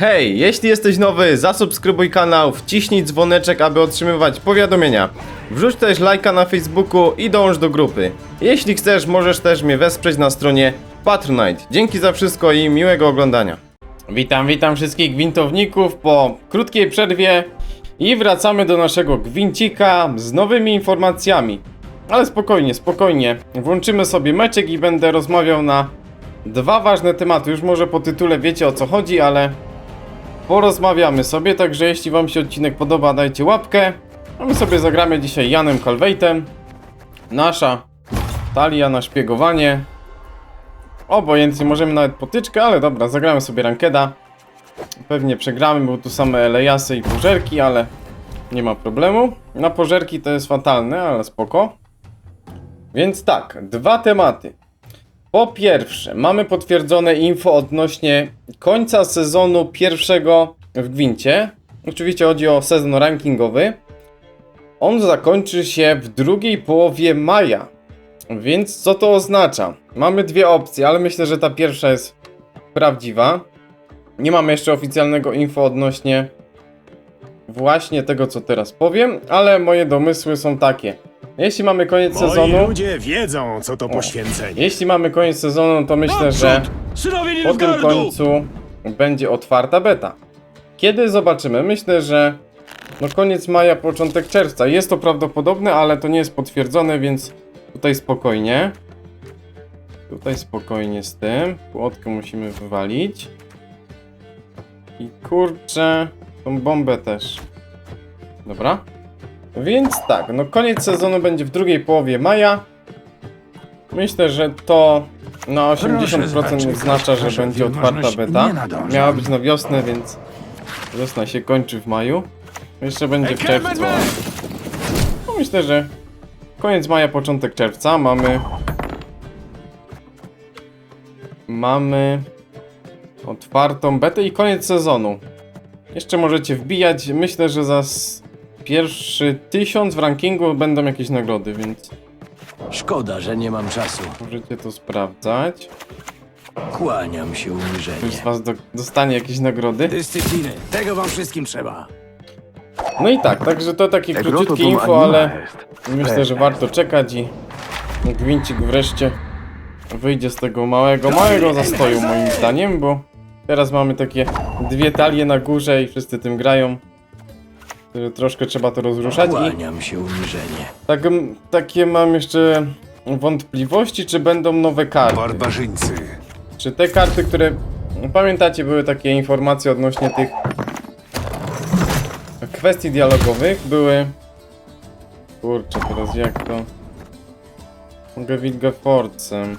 Hej, jeśli jesteś nowy, zasubskrybuj kanał, wciśnij dzwoneczek, aby otrzymywać powiadomienia. Wrzuć też lajka na Facebooku i dąż do grupy. Jeśli chcesz, możesz też mnie wesprzeć na stronie Patronite. Dzięki za wszystko i miłego oglądania. Witam, witam wszystkich gwintowników po krótkiej przerwie i wracamy do naszego gwincika z nowymi informacjami. Ale spokojnie, spokojnie. Włączymy sobie meczek i będę rozmawiał na dwa ważne tematy. Już może po tytule wiecie o co chodzi, ale porozmawiamy sobie, także jeśli wam się odcinek podoba, dajcie łapkę. A my sobie zagramy dzisiaj Janem Calvejtem. Nasza talia na szpiegowanie. Obojętnie, możemy nawet potyczkę, ale dobra, zagramy sobie rankeda. Pewnie przegramy, bo tu same elejasy i pożerki, ale nie ma problemu. Na pożerki to jest fatalne, ale spoko. Więc tak, dwa tematy. Po pierwsze, mamy potwierdzone info odnośnie końca sezonu pierwszego w Gwincie. Oczywiście chodzi o sezon rankingowy. On zakończy się w drugiej połowie maja. Więc co to oznacza? Mamy dwie opcje, ale myślę, że ta pierwsza jest prawdziwa. Nie mamy jeszcze oficjalnego info odnośnie właśnie tego, co teraz powiem, ale moje domysły są takie. Jeśli mamy koniec Moi sezonu, ludzie wiedzą, co to poświęcenie. jeśli mamy koniec sezonu, to myślę, że Synowie po tym końcu będzie otwarta beta. Kiedy zobaczymy? Myślę, że no koniec maja, początek czerwca. Jest to prawdopodobne, ale to nie jest potwierdzone, więc tutaj spokojnie. Tutaj spokojnie z tym. Płotkę musimy wywalić. I kurczę, tą bombę też. Dobra. Więc tak, no koniec sezonu będzie w drugiej połowie maja. Myślę, że to na 80% oznacza, że będzie otwarta beta. Miała być na wiosnę, więc wiosna się kończy w maju. Jeszcze będzie w czerwcu. No myślę, że koniec maja, początek czerwca mamy. Mamy otwartą betę i koniec sezonu. Jeszcze możecie wbijać. Myślę, że za pierwszy tysiąc w rankingu będą jakieś nagrody, więc Szkoda, że nie mam czasu. możecie to sprawdzać. Kłaniam się Ktoś z uniżenie. was do, dostanie jakieś nagrody. Dyscypliny. Tego wam wszystkim trzeba. No i tak, także to takie króciutkie info, ale myślę, że warto czekać i Gwincik wreszcie wyjdzie z tego małego, małego zastoju moim zdaniem, bo teraz mamy takie dwie talie na górze i wszyscy tym grają. Że Troszkę trzeba to rozruszać i Kłaniam się uniżenie. tak, takie mam jeszcze wątpliwości, czy będą nowe karty. Barbarzyńcy. Czy te karty, które. Pamiętacie, były takie informacje odnośnie tych kwestii dialogowych, były. Kurczę, teraz jak to. Mogę Wilgę Forcem.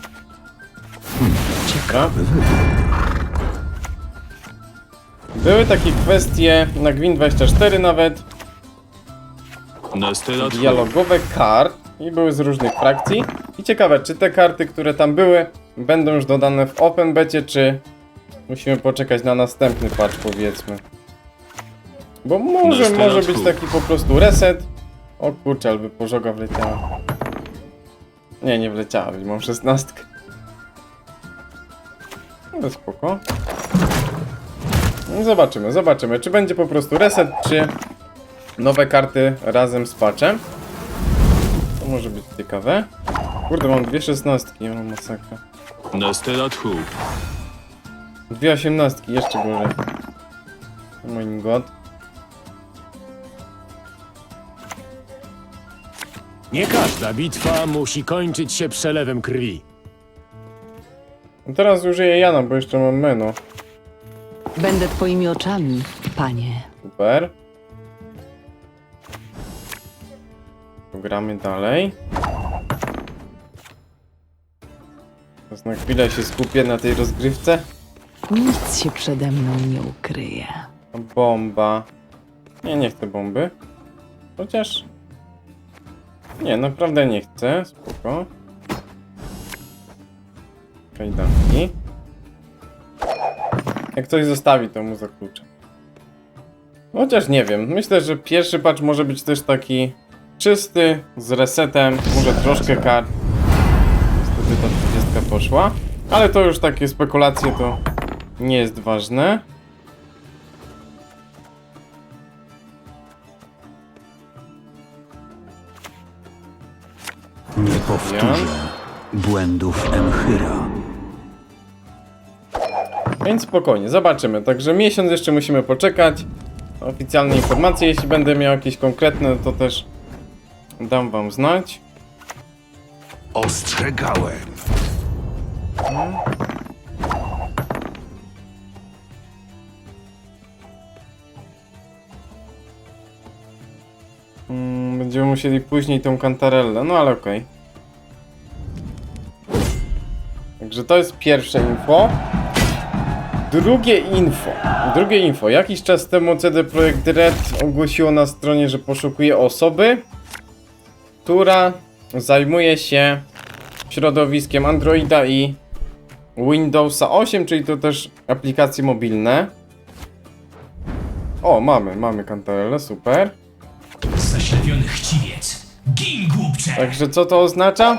Dobra. Były takie kwestie na Gwin24 nawet, dialogowe kart i były z różnych frakcji. I ciekawe, czy te karty, które tam były, będą już dodane w Open Becie, czy musimy poczekać na następny patch, powiedzmy. Bo może, może być taki po prostu reset. O kurczę, albo pożoga wleciała. Nie, nie wleciała, mam szesnastkę. Ale spoko. No Zobaczymy, zobaczymy, czy będzie po prostu reset, czy nowe karty razem z patchem. To może być ciekawe. Kurde, mam dwie szesnastki, mam masakra. Nastelathu. Dwie osiemnastki, jeszcze gorzej. Oh my god. Nie każda bitwa musi kończyć się przelewem krwi. No teraz użyję Jana, bo jeszcze mam Meno. Będę twoimi oczami, panie. Super. Gramy dalej. Teraz na chwilę się skupię na tej rozgrywce. Nic się przede mną nie ukryje. Bomba. Nie, nie chcę bomby. Chociaż... Nie, naprawdę nie chcę. Spoko. Kajdanki. Jak ktoś zostawi, to mu zakluczę. Chociaż nie wiem, myślę, że pierwszy patch może być też taki czysty, z resetem, może troszkę kart. Niestety ta 30 poszła, ale to już takie spekulacje to nie jest ważne. Nie powtórzę błędów Emchyra. Więc spokojnie, zobaczymy. Także miesiąc jeszcze musimy poczekać. Oficjalne informacje, jeśli będę miał jakieś konkretne, to też dam wam znać. Ostrzegałem. Mm, Będziemy musieli później tą kantarellę, no ale okej. Także to jest pierwsze info. Drugie info. Drugie info. Jakiś czas temu CD Projekt Red ogłosiło na stronie, że poszukuje osoby, która zajmuje się środowiskiem Androida i Windowsa 8, czyli to też aplikacje mobilne. O, mamy, mamy kantarellę, super. Zaślepiony chciwiec. Gin, głupcze! Także co to oznacza?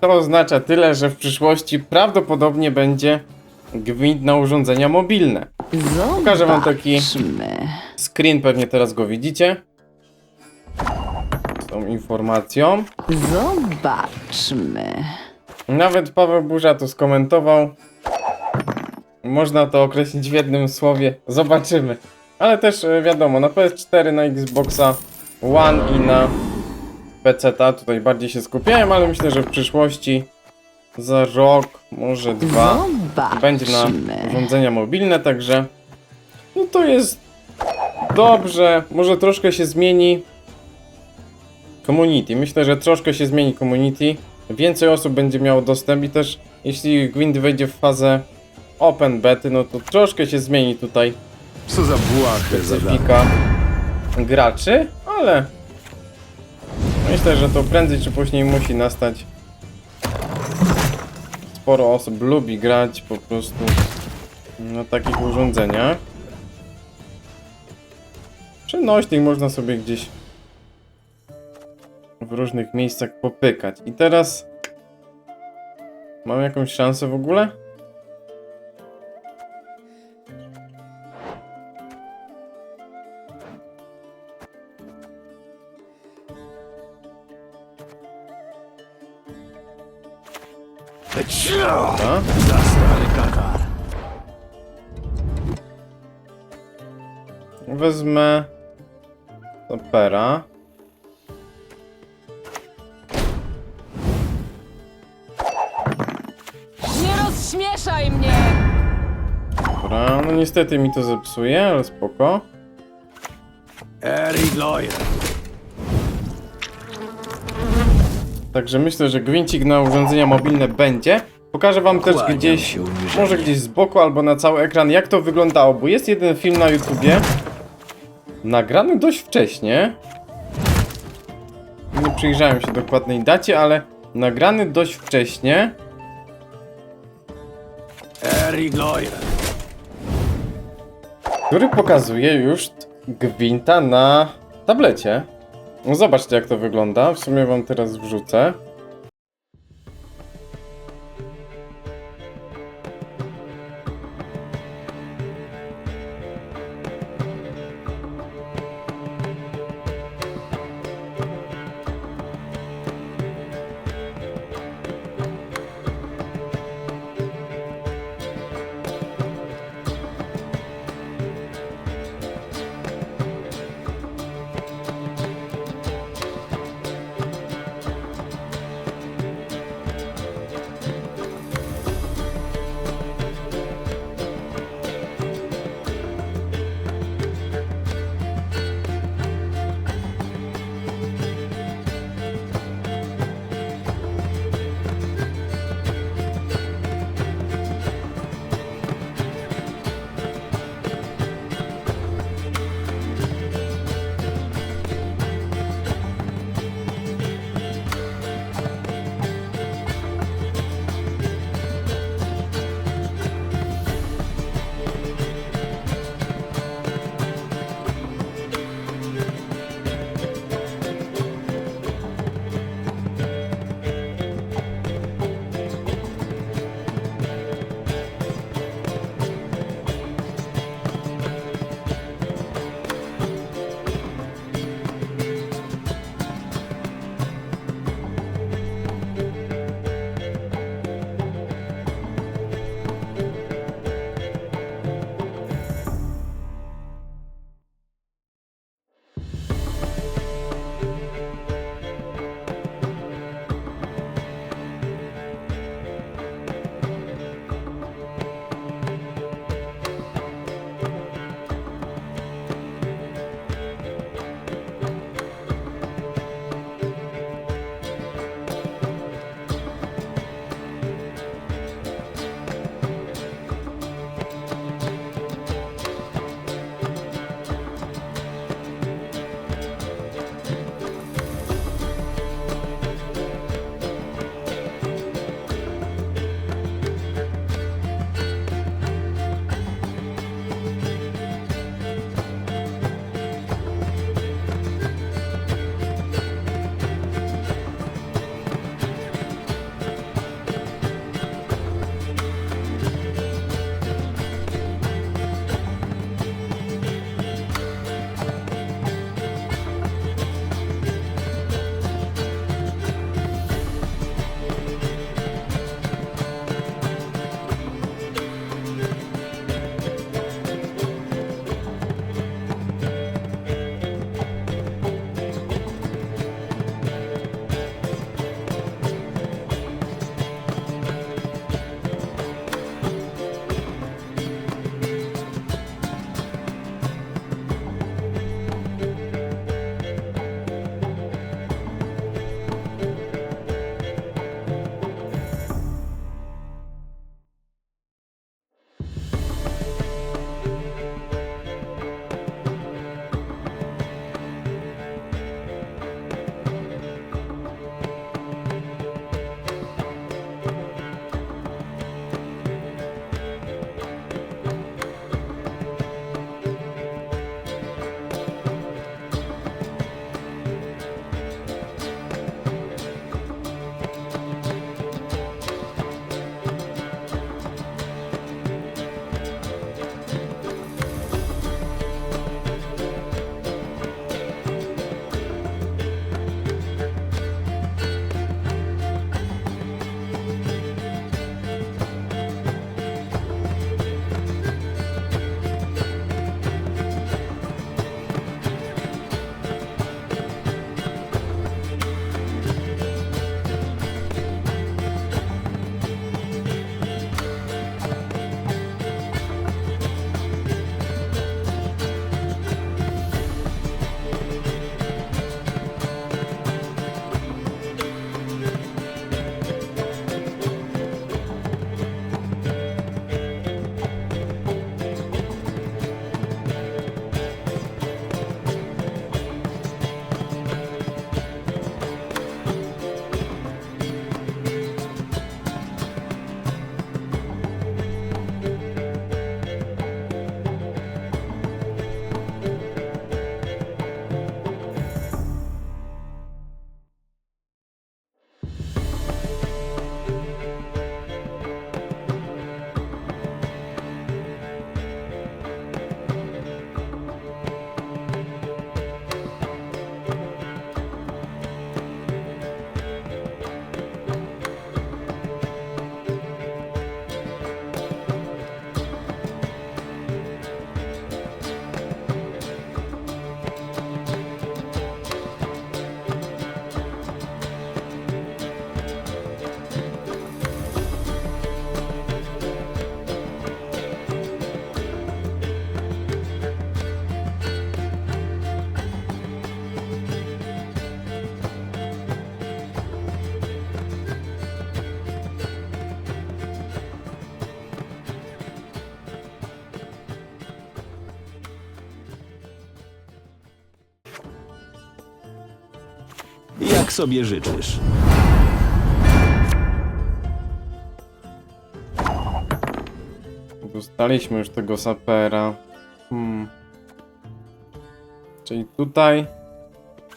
To oznacza tyle, że w przyszłości prawdopodobnie będzie gwint na urządzenia mobilne. Pokażę wam taki- Zobaczmy. Screen pewnie teraz go widzicie. Z tą informacją. Zobaczmy. Nawet Paweł Burza to skomentował. Można to określić w jednym słowie. Zobaczymy. Ale też e, wiadomo, na PS4, na Xboxa One i na PC tutaj bardziej się skupiałem, ale myślę, że w przyszłości za rok, może dwa będzie na Zobaczmy. urządzenia mobilne, także no to jest dobrze. Może troszkę się zmieni community. Myślę, że troszkę się zmieni community. Więcej osób będzie miało dostęp i też jeśli Gwint wejdzie w fazę open bety, no to troszkę się zmieni tutaj Co za specyfika graczy, ale myślę, że to prędzej czy później musi nastać. Sporo osób lubi grać po prostu na takich urządzeniach. Przenośnych można sobie gdzieś w różnych miejscach popykać. I teraz mam jakąś szansę w ogóle? Wezmę Opera. Nie rozśmieszaj mnie! Dobra, no niestety mi to zepsuje, ale spoko. Eric Lawyer. Także myślę, że gwincik na urządzenia mobilne będzie. Pokażę wam też Kłaniam gdzieś, się uniżenie. może gdzieś z boku albo na cały ekran, jak to wyglądało, bo jest jeden film na YouTubie, nagrany dość wcześnie. Nie przyjrzałem się dokładnej dacie, ale nagrany dość wcześnie. Który pokazuje już gwinta na tablecie. No zobaczcie jak to wygląda, w sumie wam teraz wrzucę. Sobie życzysz. Dostaliśmy już tego sapera. Hmm. Czyli tutaj.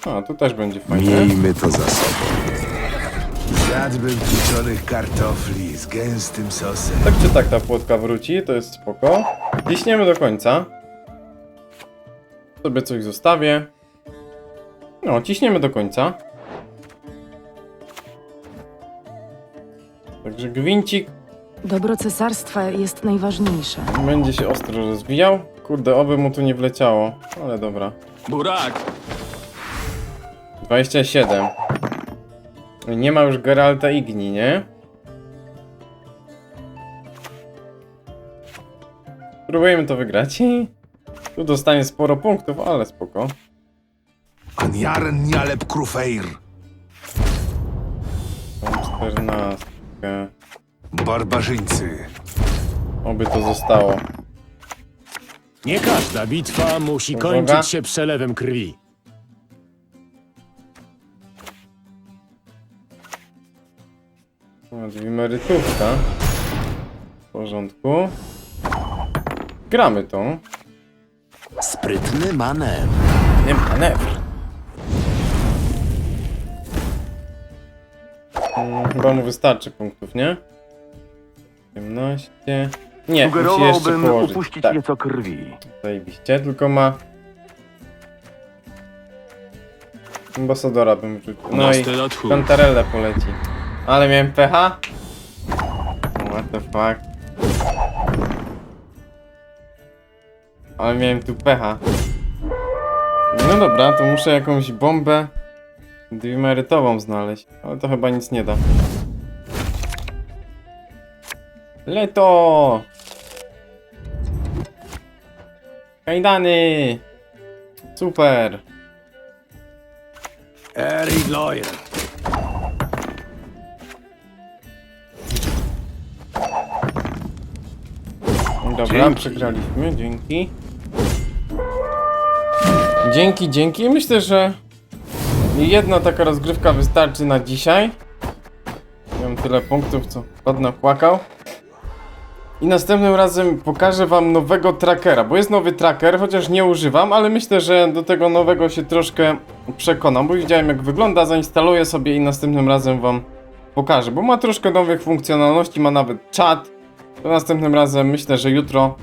A, tu też będzie fajnie. Miejmy to za sobą. Zjadłbym pieczonych kartofli z gęstym sosem. Tak czy tak ta płotka wróci, to jest spoko. Ciśniemy do końca. Sobie coś zostawię. No, ciśniemy do końca. Także gwincik Dobro cesarstwa jest najważniejsze. będzie się ostro rozwijał. Kurde, oby mu tu nie wleciało. Ale dobra. Burak! 27. Nie ma już Geralta Igni, nie? Próbujemy to wygrać. Tu dostanie sporo punktów, ale spoko. Anjaren Nialeb Krufeir. Mam 14. Barbarzyńcy. Oby to zostało. Nie każda bitwa musi Uwaga. kończyć się przelewem krwi. O, dwie emerytówka. W porządku. Gramy tą. Sprytny manewr. Nie manewr. Chyba mu wystarczy punktów, nie? 18. Nie, musi jeszcze Sugerowałbym położyć. upuścić tak, nieco krwi. zajebiście, tylko ma... Ambasadora bym wrzucił. No i Cantarelle poleci. Ale miałem pecha? What the fuck? Ale miałem tu pecha. No dobra, to muszę jakąś bombę dimerytową znaleźć. Ale to chyba nic nie da. Leto! Kajdany! Super! Eric Lawyer. Dobra, Dzięki. przegraliśmy, dzięki. Dzięki, dzięki. Myślę, że jedna taka rozgrywka wystarczy na dzisiaj. Mam tyle punktów, co ładno płakał. I następnym razem pokażę wam nowego trackera, bo jest nowy tracker, chociaż nie używam, ale myślę, że do tego nowego się troszkę przekonam, bo widziałem jak wygląda, zainstaluję sobie i następnym razem wam pokażę, bo ma troszkę nowych funkcjonalności, ma nawet czat, to następnym razem myślę, że jutro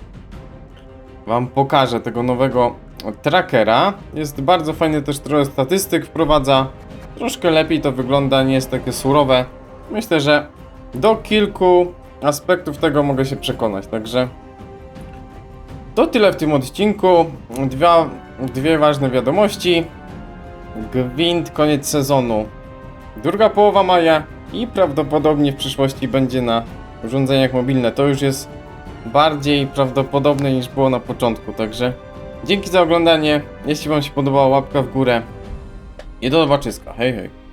Wam pokażę tego nowego trackera. Jest bardzo fajny też trochę statystyk wprowadza. Troszkę lepiej to wygląda, nie jest takie surowe. Myślę, że do kilku aspektów tego mogę się przekonać, także to tyle w tym odcinku. Dwie, dwie ważne wiadomości. Gwint, koniec sezonu. Druga połowa maja i prawdopodobnie w przyszłości będzie na urządzeniach mobilne. To już jest bardziej prawdopodobne niż było na początku, także dzięki za oglądanie. Jeśli Wam się podobała, łapka w górę i do zobaczyska. Hej, hej.